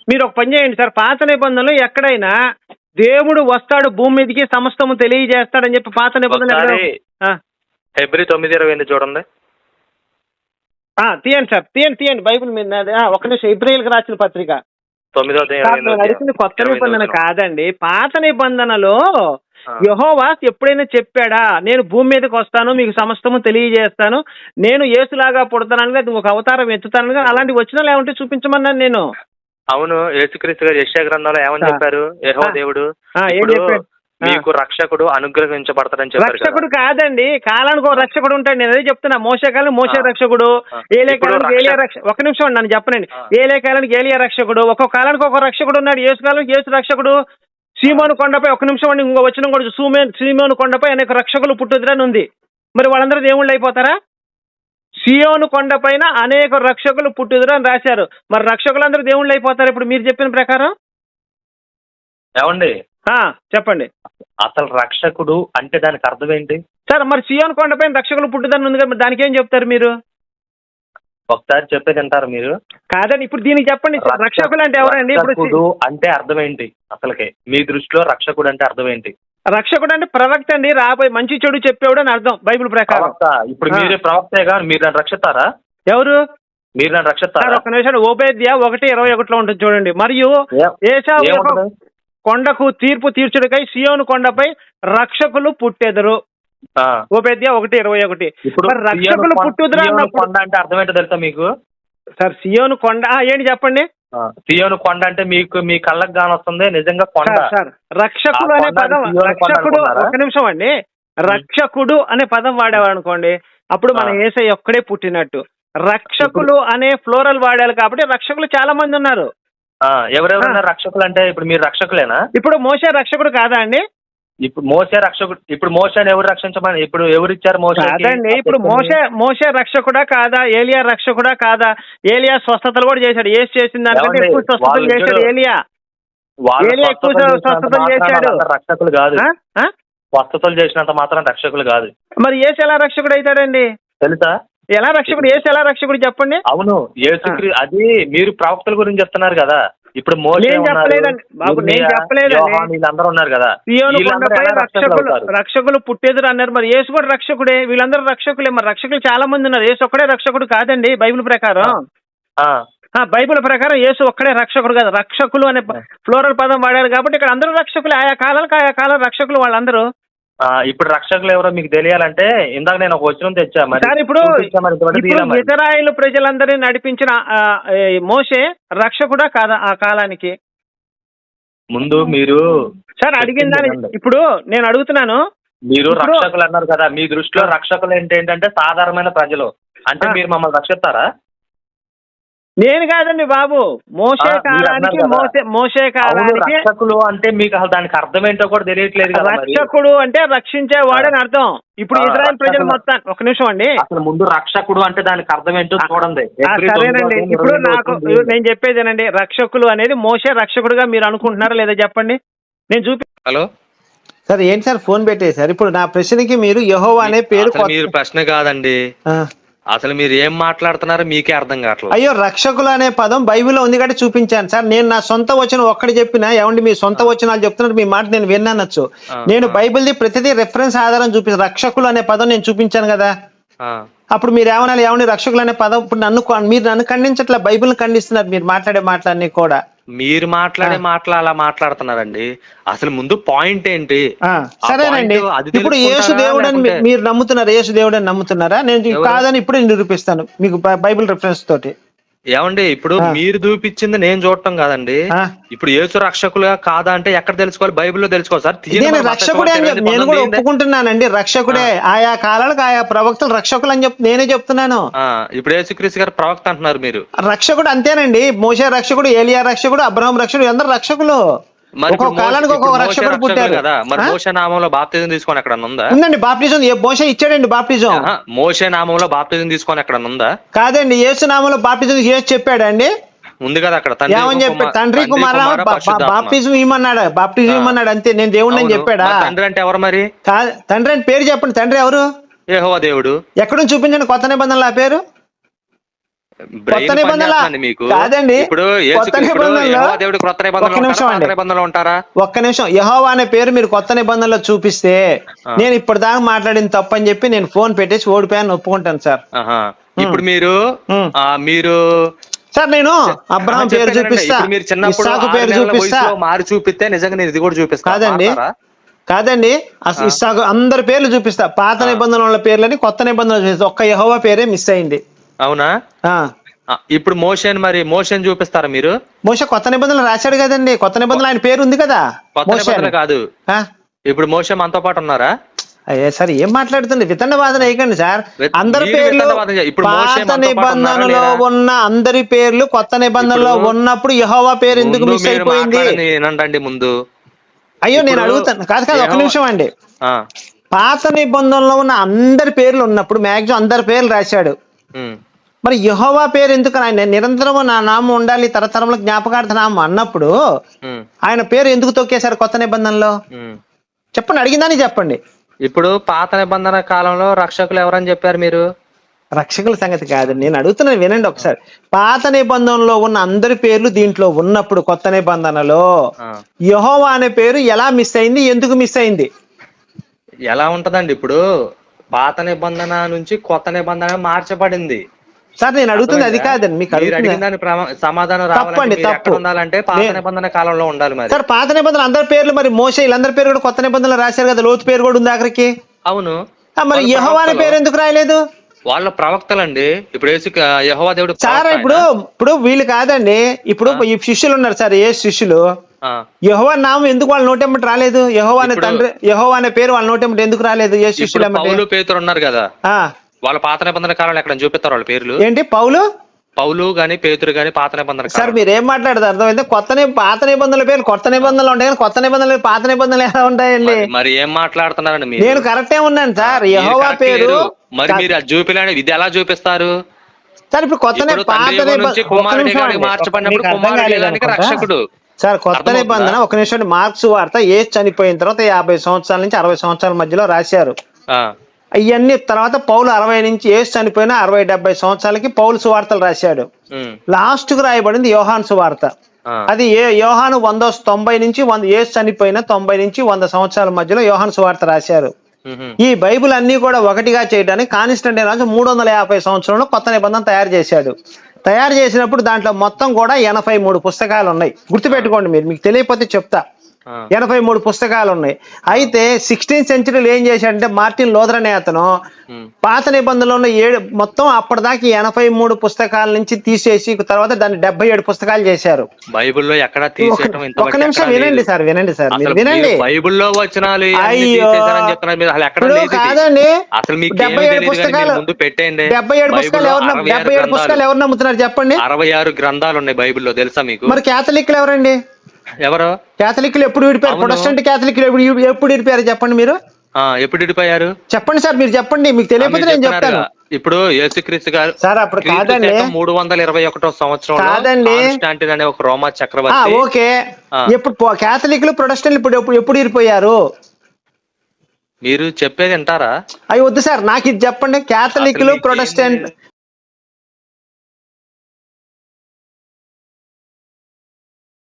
మీరు ఒక పని చేయండి సార్ పాత నిబంధనలు ఎక్కడైనా దేవుడు వస్తాడు భూమి మీదకి సమస్తము తెలియజేస్తాడని చెప్పి పాత నిబంధనలు. ఫిబ్రవరి తొమ్మిది ఇరవై ఎనిమిది చూడండి. తీయండి సార్ తీయండి తీయండి బైబిల్ మీద ఒక్క నిమిషం ఇబ్రాయిల్కి రాసిన పత్రిక తొమ్మిదో అడిగింది కొత్త నిబంధన. కాదండి పాత నిబంధనలో ఆ. యహోవా ఎప్పుడైనా చెప్పాడా నేను భూమి మీదకి వస్తాను మీకు సమస్తము తెలియజేస్తాను నేను యేసులాగా పుడతానని ఒక అవతారం ఎత్తుతాను అలాంటి వచ్చిన లేకుంటే చూపించమన్నాను నేను అవును యేసుక్రీస్తు గారు యెషయా గ్రంథంలో ఏమని. చెప్పారు యెహోవా ఆ. దేవుడు మీకు రక్షకుడు అనుగ్రహించబడతారని చెప్పారు రక్షకుడు కాదండి కాలానికి ఒక రక్షకుడు ఉంటాడు. నేను అదే చెప్తున్నా మోసే కాలం మోసే. రక్షకుడు. ఏలే కాలానికి ఏలియా రక్ష- ఒక నిమిషం అండి నన్ను చెప్పనండి. ఏలే కాలానికి ఏలియా రక్షకుడు ఒక్కొక్క కాలానికి ఒక రక్షకుడు ఉన్నాడు యేసు కాలానికి యేసు రక్షకుడు. సీమోను కొండపై ఒక నిమిషం అండి ఇంకో వచ్చిన కూడా సూమే సీమోను కొండపై అనేక రక్షకులు పుట్టుదిరని ఉంది. మరి వాళ్ళందరూ దేవుళ్ళు అయిపోతారా? సియోను కొండపైన అనేక రక్షకులు పుట్టుదురు అని రాశారు. మరి రక్షకులందరూ దేవుళ్ళు అయిపోతారు ఇప్పుడు మీరు చెప్పిన ప్రకారం? ఏమండి? చెప్పండి. అసలు రక్షకుడు అంటే దానికి అర్థం ఏంటి? సార్ మరి సియోను కొండపైన రక్షకులు పుట్టుదని ఉంది కదా దానికి ఏం చెప్తారు మీరు? ఒకసారి చెప్పే తింటారు మీరు? కాదండి ఇప్పుడు దీనికి చెప్పండి రక్ష- రక్షకులు అంటే ఎవరండి? ఇప్పుడు అంటే అర్థం ఏంటి? అసలుకి మీ దృష్టిలో రక్షకుడు అంటే అర్థం ఏంటి? రక్షకుడు అంటే ప్రవక్త అండి రాబోయే మంచి చెడు చెప్పేవాడు అని అర్థం బైబిల్ ప్రకారం. ఇప్పుడు. మీరే ప్రవక్తగా మీరు నన్ను రక్షిస్తారా? ఎవరు? మీరు నన్ను రక్షిస్తారా? ఒక నిమిషం ఓబేద్య ఒకటి ఇరవై ఒకటిలో ఉంటుంది చూడండి. మరియు? కొండకు తీర్పు తీర్చుడికై సియోను కొండపై రక్షకులు పుట్టెదరు. ఓబేద్య ఒకటి ఇరవై ఒకటి. రక్షకులు పుట్టుదురు కొండ అంటే అర్థం ఏంటో తెలుసా మీకు? సార్ సియోను కొండ ఏంటి చెప్పండి? సియోను కొండ అంటే మీకు మీ కళ్ళకు కానొస్తుంది నిజంగా కొండ. సార్ రక్షకుడు అనే పదం రక్షకుడు? ఒక నిమిషం అండి. రక్షకుడు అనే పదం వాడేవాడు అనుకోండి అప్పుడు మన. ఏసై ఒక్కడే పుట్టినట్టు. రక్షకులు అనే ఫ్లోరల్ వాడాలి కాబట్టి రక్షకులు చాలా మంది ఉన్నారు. ఆ, ఎవరెవరైనా రక్షకులు అంటే ఇప్పుడు మీరు రక్షకులేనా? ఇప్పుడు మోసే రక్షకుడు కాదా అండి? ఇప్పుడు మోసే రక్షకుడు ఇప్పుడు మోసని ఎవరు రక్షించమని ఇప్పుడు ఎవరు ఇచ్చారు మోసకి? కాదండి ఇప్పుడు మోసే మోసే రక్షకుడా కాదా? ఏలియా రక్షకుడా కాదా? ఏలియా స్వస్థతలు కూడా చేశాడు ఏసు చేసిన దానికంటే? ఎక్కువ స్వస్థతలు చేశాడు ఏలియా. ఏలియా ఎక్కువ స్వస్థతలు చేశాడు. రక్షకులు కాదు? స్వస్థతలు చేసినంత మాత్రం రక్షకులు కాదు. మరి ఏసు ఎలా రక్షకుడు అవుతాడండి తెలుసా? ఎలా రక్షకుడు ఏసు ఎలా రక్షకుడు చెప్పండి? అవును యేసుక్రీ అది మీరు ప్రవక్తల గురించి చెప్తున్నారు కదా. ఇప్పుడు నేను చెప్పలేదండి. బాబు, నేను చెప్పలేదండి. వీళ్ళందరూ ఉన్నారు కదా. రక్షకులు రక్షకులు పుట్టేదురు అన్నారు. మరి యేసు కూడా రక్షకుడే వీళ్ళందరూ రక్షకులే. మరి రక్షకులు చాలా మంది ఉన్నారు. యేసు ఒక్కడే రక్షకుడు కాదండి బైబిల్ ప్రకారం. బైబిల్ ప్రకారం యేసు ఒక్కడే రక్షకుడు కాదు. రక్షకులు అనే ఫ్లోరల్ పదం వాడారు కాబట్టి ఇక్కడ అందరూ రక్షకులు. ఆయా కాలాలకు ఆయా కాలం రక్షకులు వాళ్ళందరూ. ఇప్పుడు రక్షకులు ఎవరో మీకు తెలియాలంటే ఇందాక నేను ఒక వచనం తెచ్చా సార్ ఇప్పుడు ఇప్పుడు. ఇజ్రాయిల్ ప్రజలందరినీ నడిపించిన మోషే రక్షకుడా కాదా ఆ కాలానికి? ముందు మీరు సార్ అడిగిందని ఇప్పుడు నేను అడుగుతున్నాను. మీరు రక్షకులు అన్నారు కదా మీ దృష్టిలో రక్షకులు ఏంటి ఏంటంటే సాధారణమైన ప్రజలు. అంటే. మీరు మమ్మల్ని రక్షిస్తారా? నేను కాదండి బాబు. మోసే కాలానికి. మోసే మోసే కాలానికి రక్షకులు అంటే మీకు అసలు దానికి అర్థం ఏంటో కూడా తెలియట్లేదు కదా రక్షకుడు అంటే రక్షించేవాడని అర్థం. ఇప్పుడు ఇజ్రాయెల్ ప్రజలు. మొత్తం ఒక నిమిషం అండి. అసలు ముందు రక్షకుడు అంటే దానికి అర్థం ఏంటో చూడండి. సరేనండి. ఇప్పుడు నాకు నేను చెప్పేదేనండి. రక్షకులు అనేది మోసే రక్షకుడుగా మీరు అనుకుంటున్నారా లేదా చెప్పండి. నేను చూపి హలో. సార్ ఏంటి సార్? ఫోన్ పెట్టేశారు ఇప్పుడు నా ప్రశ్నకి మీరు యహోవా అనే పేరు మీరు ప్రశ్న కాదండి. అసలు మీరు ఏం మాట్లాడుతున్నారో మీకే అర్థం కావట్లేదు. అయ్యో రక్షకులు అనే పదం బైబిల్లో ఉంది కాబట్టి చూపించాను. సార్ నేను నా సొంత వచనం ఒక్కటి చెప్పినా ఏమండి మీ సొంత వచనాలు చెప్తున్నారు మీ మాట నేను విన్నానొచ్చు నేను. బైబిల్ది ప్రతిదీ రెఫరెన్స్ ఆధారం చూపించాను రక్షకులు అనే పదం నేను చూపించాను కదా. అప్పుడు మీరు ఏమనాలి ఏమండి రక్షకులు అనే పదం ఇప్పుడు నన్ను మీరు నన్ను ఖండించట్లే బైబిల్ ఖండిస్తున్నారు మీరు మాట్లాడే మాటలన్నీ కూడా. మీరు మాట్లాడే మాటలు అలా మాట్లాడుతున్నారండి. అసలు ముందు పాయింట్ ఏంటి? సరేనండి. ఇప్పుడు యేసు దేవుడు అని మీరు నమ్ముతున్నారు యేసు దేవుడు అని నమ్ముతున్నారా? నేను? కాదని ఇప్పుడే నిరూపిస్తాను మీకు బైబిల్ రెఫరెన్స్ తోటి. ఏమండి ఇప్పుడు. మీరు చూపించింది నేను చూడటం కాదండి. ఇప్పుడు యేసు రక్షకులుగా కాదా అంటే ఎక్కడ తెలుసుకోవాలి? బైబిల్లో తెలుసుకోవాలి సార్. రక్షకుడే నేను కూడా? ఒప్పుకుంటున్నానండి. రక్షకుడే ఆయా కాలాలకు ఆయా ప్రవక్తలు రక్షకులు అని చెప్పి నేనే చెప్తున్నాను. ఇప్పుడు యేసుక్రీస్తు గారు ప్రవక్త అంటున్నారు మీరు. రక్షకుడు అంతేనండి. మోసే రక్షకుడు ఏలియా రక్షకుడు అబ్రహం రక్షకుడు అందరు రక్షకులు. మరి కాలానికి మోషే- మోషే రక్షకుడు పుట్టారు కదా? మరి? మోసే నామంలో బాప్తిజం తీసుకొని ఎక్కడ ఉందా? ఉందండి బాప్టిజం ఏ మోసే ఇచ్చాడండి బాప్టిజం ఆహా, మోసే నామంలో బాప్తిజం తీసుకొని ఎక్కడ ఉందా? కాదండి యేసు నామంలో బాప్టిజం చేసి చెప్పాడండి. ఉంది కదా అక్కడ తండ్రి ఏమని చెప్పాడు? కుమార- తండ్రి కుమార. బాప్టిజం ఇమ్మన్నాడు బాప్టిజం. ఇమ్మన్నాడు అంతే నేను దేవుడిని. చెప్పాడా? తండ్రి అంటే ఎవరు మరి? తండ్రి అని పేరు చెప్పండి. తండ్రి ఎవరు? యెహోవా దేవుడు. ఎక్కడ నుంచి చూపించండి కొత్త నిబంధనలు ఆ పేరు? కొత్త నిబంధనల- మీకు. కాదండి. ఇప్పుడు కొత్త ఇప్పుడు నిబంధనలో- నిబంధనలు ఉంటారా? ఒక్క నిమిషం. యహోవా అనే పేరు మీరు కొత్త నిబంధనలో చూపిస్తే. నేను ఇప్పటిదాకా మాట్లాడింది తప్పని చెప్పి నేను ఫోన్ పెట్టేసి ఓడిపోయాను ఒప్పుకుంటాను సార్. ఇప్పుడు మీరు మీరు సార్ నేను అబ్రహం పేరు. చూపిస్తా. ఇప్పుడు మీరు చిన్నప్పుడు పేరు చూపిస్తా. మారి చూపిస్తే నిజంగా నేను ఇది కూడా చూపిస్తా. కాదండి? కాదండి. అసలు ఇస్సాకు అందరి పేర్లు చూపిస్తా. పాత నిబంధనల పేర్లని కొత్త నిబంధనలు చూపిస్తా. ఒక్క యహోవా పేరే మిస్ అయింది. అవునా? ఆ. ఇప్పుడు మోషన్ మరి మోషన్ చూపిస్తారా మీరు? మోస కొత్త నిబంధనలు రాశాడు కదండి. కొత్త నిబంధనలు ఆయన పేరు ఉంది కదా కొత్త మోషే నిబంధన అని. కాదు. ఆ? ఇప్పుడు మోసే మనతో పాటు ఉన్నారా? అయ్యే సార్ ఏం మాట్లాడుతుంది వితండ వాదన వేయకండి సార్. విత్- అందరి మీరు పేర్లు వితండవాదన చేయ- ఇప్పుడు మోషే పాత మనతో పాటు నిబంధనలో ఉన్నారా లేరా? ఉన్న అందరి పేర్లు కొత్త నిబంధనలో ఇప్పుడు ఉన్నప్పుడు యహోవా పేరు ఎందుకు ముందు మిస్ మీరు అయిపోయింది? మాట్లాడని వినండి ముందు. అయ్యో నేను ఇప్పుడు అడుగుతాను. కాదు కాదు ఒక యెహోవా- నిమిషం అండి. ఆ, పాత నిబంధనలో ఉన్న అందరి పేర్లు ఉన్నప్పుడు మాక్సిమం అందరి పేర్లు రాశాడు. ఉమ్, మరి యహోవా పేరు ఎందుకు ఆయన నిరంతరం నా నామం ఉండాలి తరతరంలో జ్ఞాపకార్థ నామం అన్నప్పుడు ఆయన పేరు ఎందుకు తొక్కేశారు కొత్త నిబంధనలో. చెప్పండి అడిగిందని చెప్పండి. ఇప్పుడు పాత నిబంధన కాలంలో రక్షకులు ఎవరని చెప్పారు మీరు? రక్షకుల సంగతి కాదు నేను అడుగుతున్నాను వినండి ఒకసారి. పాత నిబంధనలో ఉన్న అందరి పేర్లు దీంట్లో ఉన్నప్పుడు కొత్త నిబంధనలో. యహోవా అనే పేరు ఎలా మిస్ అయింది ఎందుకు మిస్ అయింది? ఎలా ఉంటదండి ఇప్పుడు? పాత నిబంధన నుంచి కొత్త నిబంధన మార్చబడింది. సార్ నేను అడుగుతుంది అది కాదండి మీకు అడిగిన అడుగుతుంది సమాధానం తప్పండి, తప్పు. ఉండాలంటే పాత నిబంధన కాలంలో ఉండాలి మరి. సార్ పాత నిబంధనలు అందరి పేర్లు మరి మోసే వీళ్ళందరి పేరు కూడా కొత్త నిబంధనలు రాశారు కదా లోతు పేరు కూడా ఉంది ఆఖరికి. అవును. మరి వాళ్ళ యహోవా అనే ప్రవక్తలు- పేరు ఎందుకు రాయలేదు? వాళ్ళ ప్రవక్తలండి. ఇప్పుడు యేసు యహోవా దేవుడు సార్ ఇప్పుడు. ఇప్పుడు వీళ్ళు కాదండి ఇప్పుడు ఈ శిష్యులు ఉన్నారు సార్ ఏ శిష్యులు. యహోవా నామం ఎందుకు వాళ్ళ నోటెమ్మటి రాలేదు? యహోవా అనే తండ్రి యహోవా అనే పేరు వాళ్ళ నోటెమ్మటి ఎందుకు రాలేదు? ఏ శిష్యులు పేతురు ఉన్నారు కదా. వాళ్ళ పాత నిబంధన కాలంలో ఎక్కడ చూపిస్తారు వాళ్ళ పేర్లు? ఏంటి పౌలు? పౌలు గాని పేతురు గాని పాత నిబంధన సార్ మీరు ఏం మాట్లాడదు? అర్థమైంది? కొత్త పాత నిబంధనల పేరు కొత్త నిబంధనలు ఉంటాయి కానీ కొత్త నిబంధనలు పాత నిబంధనలు ఎలా ఉంటాయండి? మరి- ఏం మాట్లాడుతున్నారండి మీరు? నేను కరెక్టే ఉన్నాను సార్. యహోవా పేరు. మరి మీరు అది చూపిలేని ఇది ఎలా చూపిస్తారు? సార్ ఇప్పుడు కొత్త. రక్షకుడు. సార్ కొత్త? నిబంధన ఒక నిమిషం మార్క్స్ వార్త ఏ చనిపోయిన తర్వాత యాభై సంవత్సరాల నుంచి అరవై సంవత్సరాల మధ్యలో రాశారు. ఇవన్నీ తర్వాత పౌలు అరవై నుంచి ఏసు చనిపోయిన అరవై డెబ్బై సంవత్సరాలకి పౌలు సువార్తలు రాశాడు. లాస్ట్కు రాయబడింది యోహాన్ సువార్త. అది ఏ యోహాను వంద తొంభై నుంచి వంద ఏసు చనిపోయిన తొంభై నుంచి వంద సంవత్సరాల మధ్యలో యోహాను సువార్త రాశారు. ఈ బైబిల్ అన్ని కూడా ఒకటిగా చేయడానికి కాన్స్టంటైన్ రాజు మూడు వందల యాభై సంవత్సరంలో కొత్త నిబంధన తయారు చేశాడు. తయారు చేసినప్పుడు దాంట్లో మొత్తం కూడా ఎనభై మూడు పుస్తకాలు ఉన్నాయి గుర్తుపెట్టుకోండి మీరు మీకు తెలియకపోతే చెప్తా. ఎనభై మూడు పుస్తకాలు ఉన్నాయి అయితే సిక్స్టీన్త్ సెంచరీలో ఏం చేశాడంటే మార్టిన్ లోదర్ అనే అతను పాత నిబంధనలో ఉన్న ఏడు మొత్తం అప్పటిదాకా ఎనభై మూడు పుస్తకాల నుంచి తీసేసి తర్వాత దాన్ని డెబ్బై ఏడు పుస్తకాలు చేశారు. బైబిల్లో ఎక్కడ ఒక నిమిషం వినండి. సార్ వినండి సార్ వినండి. బైబిల్లో వచనాలు. కాదండి. డెబ్బై ఏడు పుస్తకాలు ముందు పెట్టేయండి. డెబ్బై ఏడు పుస్తకాలు ఎవరు డెబ్బై ఏడు పుస్తకాలు ఎవరు నమ్ముతున్నారు చెప్పండి. అరవై ఆరు గ్రంథాలు ఉన్నాయి బైబిల్లో తెలుసా మీకు? మరి క్యాథలిక్లు ఎవరండి? ఎవరు? క్యాథలిక్లు ఎప్పుడు విడిపోయారు. ప్రొటెస్టెంట్ క్యాథలిక్లు ఎప్పుడు ఎప్పుడు విడిపోయారు చెప్పండి మీరు? ఎప్పుడు విడిపోయారు? చెప్పండి సార్ మీరు చెప్పండి. మీకు తెలియకపోతే నేను చెప్తాను. ఇప్పుడు యేసుక్రీస్తు గారు సార్ అప్పుడు కాదండి. మూడు వందల ఇరవై ఒకటో సంవత్సరంలో కాదండి. అనే ఒక రోమా చక్రవర్తి ఓకే. ఎప్పుడు పో- క్యాథలిక్లు ప్రొటెస్టెంట్లు ఇప్పుడు ఎప్పుడు ఎప్పుడు విడిపోయారు? మీరు చెప్పేది వింటారా? అవి వద్దు సార్ నాకు ఇది చెప్పండి. మీకు ప్రొటెస్టెంట్?